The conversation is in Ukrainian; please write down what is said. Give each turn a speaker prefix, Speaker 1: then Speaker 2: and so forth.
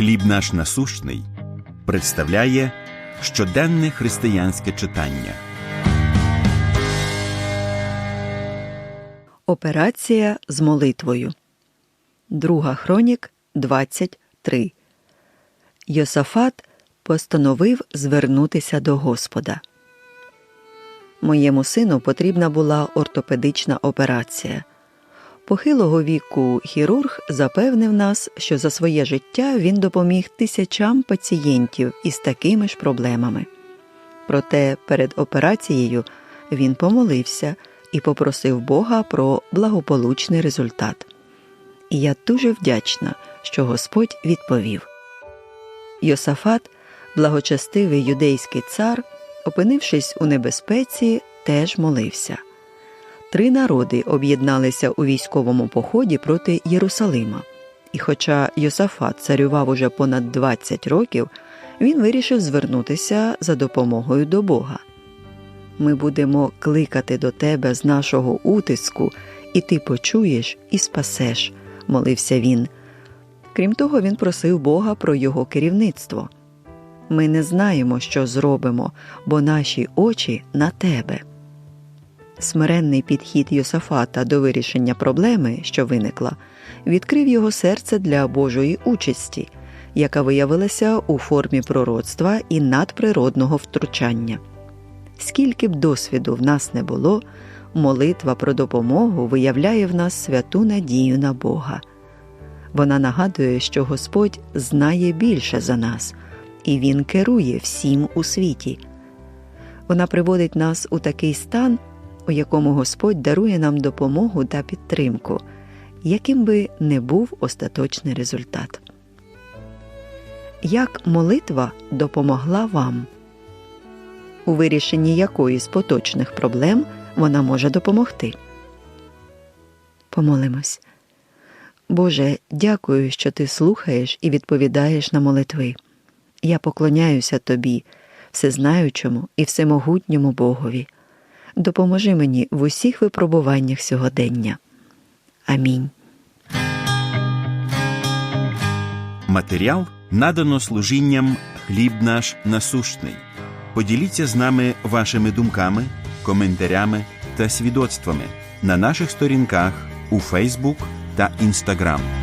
Speaker 1: Хліб наш насущний представляє щоденне християнське читання.
Speaker 2: Операція з молитвою. Друга хронік 23. Йосафат постановив звернутися до Господа. Моєму сину потрібна була ортопедична операція. Похилого віку хірург запевнив нас, що за своє життя він допоміг тисячам пацієнтів із такими ж проблемами. Проте перед операцією він помолився і попросив Бога про благополучний результат. І я дуже вдячна, що Господь відповів. Йосафат, благочестивий юдейський цар, опинившись у небезпеці, теж молився. Три народи об'єдналися у військовому поході проти Єрусалима. І хоча Йосафат царював уже понад 20 років, він вирішив звернутися за допомогою до Бога. Ми будемо кликати до тебе з нашого утиску, і ти почуєш і спасеш, молився він. Крім того, він просив Бога про його керівництво. Ми не знаємо, що зробимо, бо наші очі на тебе. Смиренний підхід Йосафата до вирішення проблеми, що виникла, відкрив його серце для Божої участі, яка виявилася у формі пророцтва і надприродного втручання. Скільки б досвіду в нас не було, молитва про допомогу виявляє в нас святу надію на Бога. Вона нагадує, що Господь знає більше за нас, і Він керує всім у світі. Вона приводить нас у такий стан, у якому Господь дарує нам допомогу та підтримку, яким би не був остаточний результат. Як молитва допомогла вам? У вирішенні якої з поточних проблем вона може допомогти? Помолимось. Боже, дякую, що ти слухаєш і відповідаєш на молитви. Я поклоняюся Тобі, всезнаючому і всемогутньому Богові. Допоможи мені в усіх випробуваннях сьогодення. Амінь.
Speaker 1: Матеріал надано служінням Хліб наш насущний. Поділіться з нами вашими думками, коментарями та свідоцтвами на наших сторінках у Фейсбук та Інстаграм.